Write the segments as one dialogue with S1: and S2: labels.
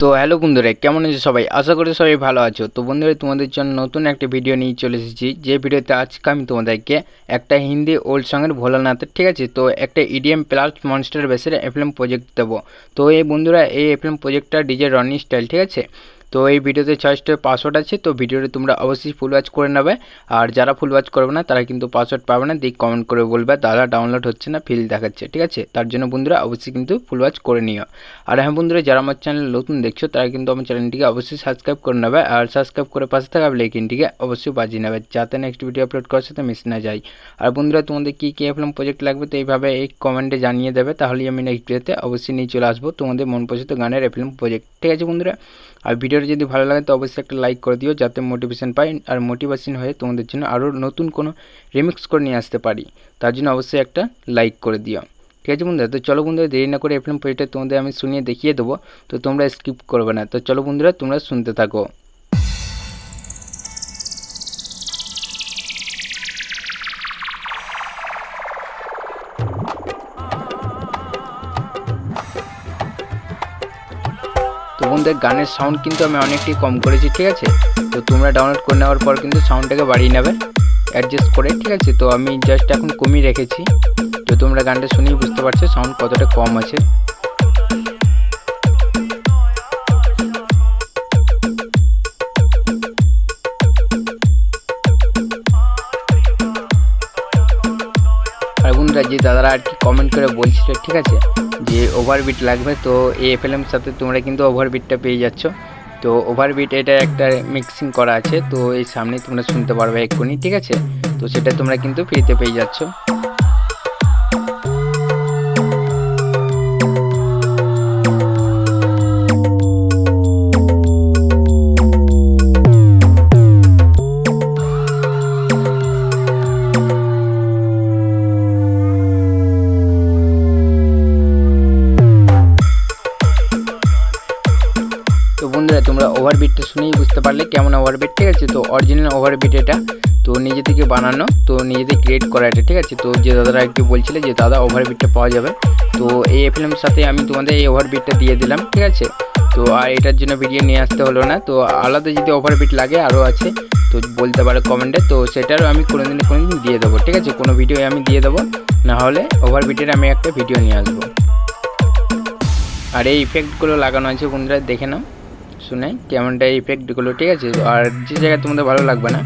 S1: তো হ্যালো বন্ধুরা, কেমন আছে সবাই? আশা করি সবাই ভালো আছো। তো বন্ধুরা, তোমাদের জন্য নতুন একটা ভিডিও নিয়ে চলে এসেছি। যে ভিডিওতে আজকে আমি তোমাদেরকে একটা হিন্দি ওল্ড সঙের ভোলানাথের, ঠিক আছে? তো একটা ইডিএম প্লাস মনস্টার বেসের এফএম প্রজেক্ট দেবো। তো এই বন্ধুরা, এই এফএম প্রজেক্টটা ডিজে রনি স্টাইল ঠিক আছে? তো এই ভিডিওতে ছয় স্টার পাসওয়ার্ড আছে, তো ভিডিওটা তোমরা অবশ্যই ফুল ওয়াচ করে নেবে। আর যারা ফুল ওয়াচ করবে না, তারা কিন্তু পাসওয়ার্ড পাবে না দিক কমেন্ট করে বলবে, দাদা ডাউনলোড হচ্ছে না ফিল দেখাচ্ছে। ঠিক আছে? তার জন্য বন্ধুরা অবশ্যই কিন্তু ফুল ওয়াচ করে নিও। আর হ্যাঁ বন্ধুরা, যারা আমার চ্যানেল নতুন দেখছ, তারা কিন্তু আমার চ্যানেলটিকে অবশ্যই সাবস্ক্রাইব করে নেবে। আর সাবস্ক্রাইব করে পাশে থাকা লেকিনটিকে অবশ্যই বাজিয়ে নেবে, যাতে নেক্সট ভিডিও আপলোড করার সাথে মিস না যায় আর বন্ধুরা, তোমাদের কী কী এফএলএম প্রজেক্ট লাগবে, তো এইভাবে এই কমেন্টে জানিয়ে দেবে, তাহলেই আমি নেক্সট ভিডিওতে অবশ্যই নিয়ে চলে আসব তোমাদের মন পছন্দ গানের এফএলএম প্রজেক্ট ঠিক আছে বন্ধুরা? আর ভিডিওটা যদি ভালো লাগে, তো অবশ্যই একটা লাইক করে দিও, যাতে মোটিভেশন পাই আর মোটিভেশন হয়ে তোমাদের জন্য আরও নতুন কোনো রিমিক্স করে নিয়ে আসতে পারি। তার জন্য অবশ্যই একটা লাইক করে দিও। ঠিক আছে বন্ধুরা? তো চলো বন্ধুরা, দেরি না করে এফএম পেজটা তোমাদের আমি শুনিয়ে দেখিয়ে দেবো। তো তোমরা স্কিপ করবে না। তো চলো বন্ধুরা, তোমরা শুনতে থাকো। তো বন্ধুদের গানের সাউন্ড কিন্তু আমি অনেকটাই কম করেছি, ঠিক আছে? তো তোমরা ডাউনলোড করে নেওয়ার পর কিন্তু সাউন্ডটাকে বাড়িয়ে নেবে অ্যাডজাস্ট করে, ঠিক আছে? তো আমি জাস্ট এখন কমিয়ে রেখেছি। তো তোমরা গানটা শুনেই বুঝতে পারছ সাউন্ড কতটা কম আছে। বন্ধুরা, যে দাদারা আর কি কমেন্ট করে বলছিল, ঠিক আছে? যে ওভারবিট লাগবে, তো এই এফএলএম সাথে তোমরা কিন্তু ওভারবিটটা পেয়ে যাচ্ছ। তো ওভারবিট এটা একটা মিক্সিং করা আছে, তো এই সামনে তোমরা শুনতে পারবে এক্ষুনি, ঠিক আছে? তো সেটা তোমরা কিন্তু ফ্রিতে পেয়ে যাচ্ছ। ওভারবিটটা শুনেই বুঝতে পারলে কেমন ওভারবিট ঠিক আছে? তো অরিজিনাল ওভারবিট এটা, তো নিজে থেকে বানানো, তো নিজে থেকে ক্রিয়েট করা এটা, ঠিক আছে? তো যে দাদারা একটু বলছিলে যে, দাদা ওভারবিটটা পাওয়া যাবে। তো এই এফএলএম সাথে আমি তোমাদের এই ওভারবিটটা দিয়ে দিলাম, ঠিক আছে? তো আর এটার জন্য ভিডিও নিয়ে আসতে হলো না, তো আলাদা যদি ওভারবিট লাগে আরও আছে, তো বলতে পারো কমেন্টে তো সেটারও আমি কোনো দিন কোনো দিন দিয়ে দেবো, ঠিক আছে? কোনো ভিডিও আমি দিয়ে দেবো, না হলে ওভারবিটের আমি একটা ভিডিও নিয়ে আসব। আর এই ইফেক্টগুলো লাগানো আছে, বন্ধুরা, দেখে নাও। শুনে কেমনটা ইফেক্টগুলো ঠিক আছে? আর যে জায়গায় তোমাদের ভালো লাগবে না,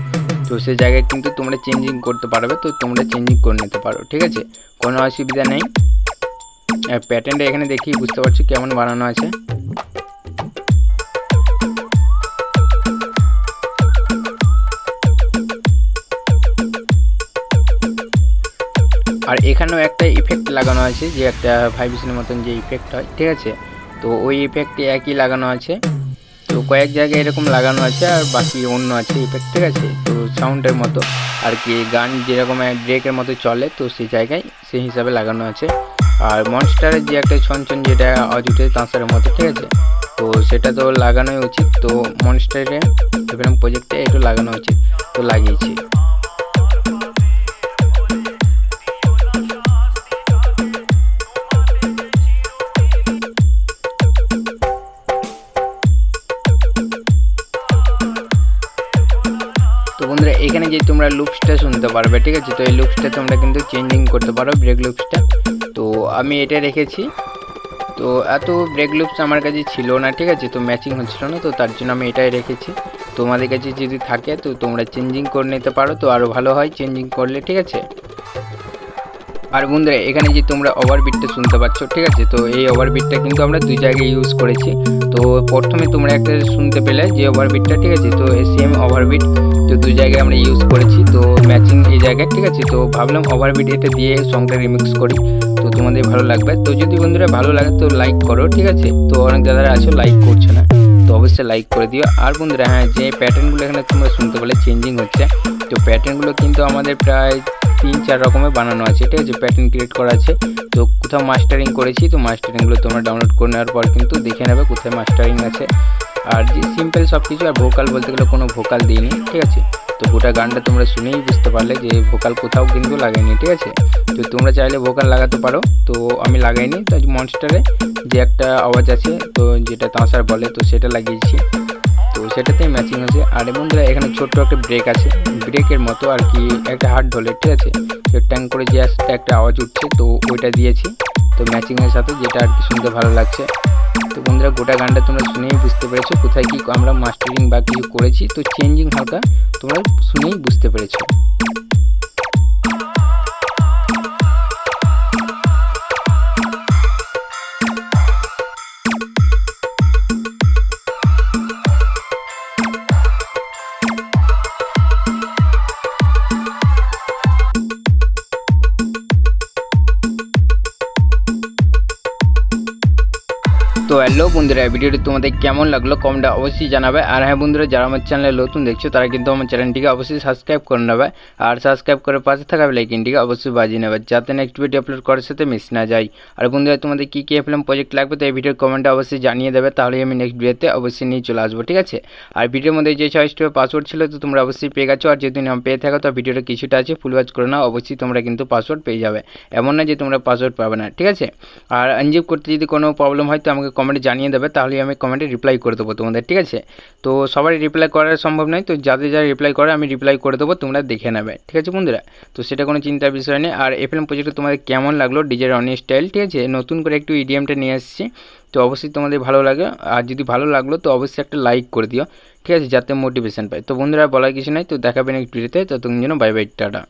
S1: তো সেই জায়গায় কিন্তু তোমরা চেঞ্জিং করতে পারবে, তো তোমরা চেঞ্জিং করে নিতে পারো, ঠিক আছে? কোনো অসুবিধা নেই। প্যাটার্নটা এখানে দেখি বুঝতে পারছ কেমন বানানো আছে। আর এখানেও একটা ইফেক্ট লাগানো আছে, যে একটা ভাইব্রেশনের মতন যে ইফেক্ট হয়, ঠিক আছে? তো ওই ইফেক্টে একই লাগানো আছে। তো কয়েক জায়গায় এরকম লাগানো আছে আর বাকি অন্য আছে ইফেক্ট ঠিক আছে? তো সাউন্ডের মতো। আর কি গান যেরকম ব্রেকের মতো চলে, তো সেই জায়গায় সেই হিসাবে লাগানো আছে। আর মনস্টারের যে একটা ছনছন যেটা অজুটে তাঁসারের মতো, ঠিক আছে? তো সেটা তো লাগানোই উচিত। তো মনস্টারে প্রজেক্টে একটু লাগানো উচিত। তো লাগিয়েছি। এখানে যে তোমরা লুপসটা শুনতে পারবে, ঠিক আছে? তো এই লুপসটা তোমরা কিন্তু চেঞ্জিং করতে পারো ব্রেক লুপসটা তো আমি এটা রেখেছি। তো এত ব্রেক লুপস আমার কাছে ছিল না, ঠিক আছে? তো ম্যাচিং হচ্ছিল না, তো তার জন্য আমি এটাই রেখেছি। তোমাদের কাছে যদি থাকে, তো তোমরা চেঞ্জিং করে নিতে পারো, তো আরও ভালো হয় চেঞ্জিং করলে, ঠিক আছে? আর বন্ধুরা, এখানে যে তোমরা ওভারবিটটা শুনতে পাচ্ছ, ঠিক আছে? তো এই ওভারবিটটা কিন্তু আমরা দুই জায়গায় ইউজ করেছি। তো প্রথমে তোমরা একটা শুনতে পেলে যে ওভারবিটটা ঠিক আছে? তো সেম ওভারবিট তো দুই জায়গায় আমরা ইউজ করেছি। তো ম্যাচিং এই জায়গায়, ঠিক আছে? তো ভাবলাম ওভারবিট এটা দিয়ে সংটা রিমিক্স করি। তো তোমাদের ভালো লাগবে। তো যদি বন্ধুরা ভালো লাগে তো লাইক করো, ঠিক আছে? তো অনেক দাদারা আছো লাইক করছে না, তো অবশ্যই লাইক করে দিও। আর বন্ধুরা হ্যাঁ যে প্যাটার্নগুলো এখানে তোমরা শুনতে পেলে চেঞ্জিং হচ্ছে, তো প্যাটার্নগুলো কিন্তু আমাদের প্রায় তিন চার রকমের বানানো আছে। ঠিক আছে? প্যাটার্ন ক্রিয়েট করা আছে। তো কোথাও মাস্টারিং করেছি, তো মাস্টারিংগুলো তোমরা ডাউনলোড করে নেওয়ার পর কিন্তু দেখে নেবে কোথায় মাস্টারিং আছে। আর যে সিম্পল সব কিছু আর ভোকাল বলতে গেলে কোনো ভোকাল দিইনি, ঠিক আছে? তো গোটা গানটা তোমরা শুনেই বুঝতে পারলে যে ভোকাল কোথাও কিন্তু লাগাইনি, ঠিক আছে? তো তোমরা চাইলে ভোকাল লাগাতে পারো। তো আমি লাগাইনি, তো মনস্টারে যে একটা আওয়াজ আছে, তো যেটা তাঁসার বলে, তো সেটা লাগিয়েছি। তো সেটাতেই ম্যাচিং আছে আর বন্ধুরা, এখানে ছোট্ট একটা ব্রেক আছে। ব্রেকের মতো আর কি একটা হাট ঢোলে ঠিক আছে? তো ট্যাং করে যে একটা আওয়াজ উঠছে, তো ওইটা দিয়েছি। তো ম্যাচিংয়ের সাথে যেটা আর কি শুনতে ভালো লাগছে। তো বন্ধুরা, গোটা গানটা তোমরা শুনেই বুঝতে পেরেছ, কোথায় কি আমরা মাস্টারিং বা কিছু করেছি। তো চেঞ্জিং হালকা তোমরা শুনেই বুঝতে পেরেছ। তো হ্যালো বন্ধুরা ভিডিওটি তোমাদের কেমন লাগল কমেন্টে অবশ্যই জানাবে। আর হ্যাঁ বন্ধুরা, যারা আমার চ্যানেলে নতুন দেখছ, তারা কিন্তু আমার চ্যানেলটিকে অবশ্যই সাবস্ক্রাইব করে নেবে। আর সাবস্ক্রাইব করে পাশে থাকা বেলাইকিনটিকে অবশ্যই বাজিয়ে নেবে, যাতে নেক্সট ভিডিও আপলোড করার সাথে মিস না যায় আর বন্ধুরা, তোমাদের কী কী এফএলএম প্রজেক্ট লাগবে, তো এই ভিডিওর কমেন্টে অবশ্যই জানিয়ে দেবে। তাহলে আমি নেক্সট ভিডিওতে অবশ্যই নিয়ে চলে আসব, ঠিক আছে? আর ভিডিওর মধ্যে যে ছয় স্টোর পাসওয়ার্ড ছিল, তো তোমরা অবশ্যই পেয়ে গেছো। আর যদি নাম পেয়ে থাকো, তো ভিডিওটা কিছুটা আছে ফুল ওয়াচ করে নাও, অবশ্যই তোমরা কিন্তু পাসওয়ার্ড পেয়ে যাবে। এমন না যে তোমরা পাসওয়ার্ড পাবে না, ঠিক আছে? আর আনজিপ করতে যদি কোনো প্রবলেম হয়, তো আমাকে কমেন্টে জানিয়ে দেবে তাহলে আমি কমেন্টে রিপ্লাই করে দেবো তোমাদের, ঠিক আছে? তো সবারই রিপ্লাই করা সম্ভব নয়, তো যাদের যারা রিপ্লাই করে, আমি রিপ্লাই করে দেবো, তোমরা দেখে নেবে, ঠিক আছে বন্ধুরা? তো সেটা কোনো চিন্তার বিষয় নেই আর এফএলএম প্রজেক্টে তোমাদের কেমন লাগল ডিজের অন স্টাইল ঠিক আছে? নতুন করে একটু ইডিএমটা নিয়ে আসছি, তো অবশ্যই তোমাদের ভালো লাগে, আর যদি ভালো লাগল, তো অবশ্যই একটা লাইক করে দিও, ঠিক আছে? যাতে মোটিভেশন পায়। তো বন্ধুরা, বলার কিছু নাই, তো দেখাবেন একটু ভিডিওতে ততক্ষণ যেন বাই বাই টাটা।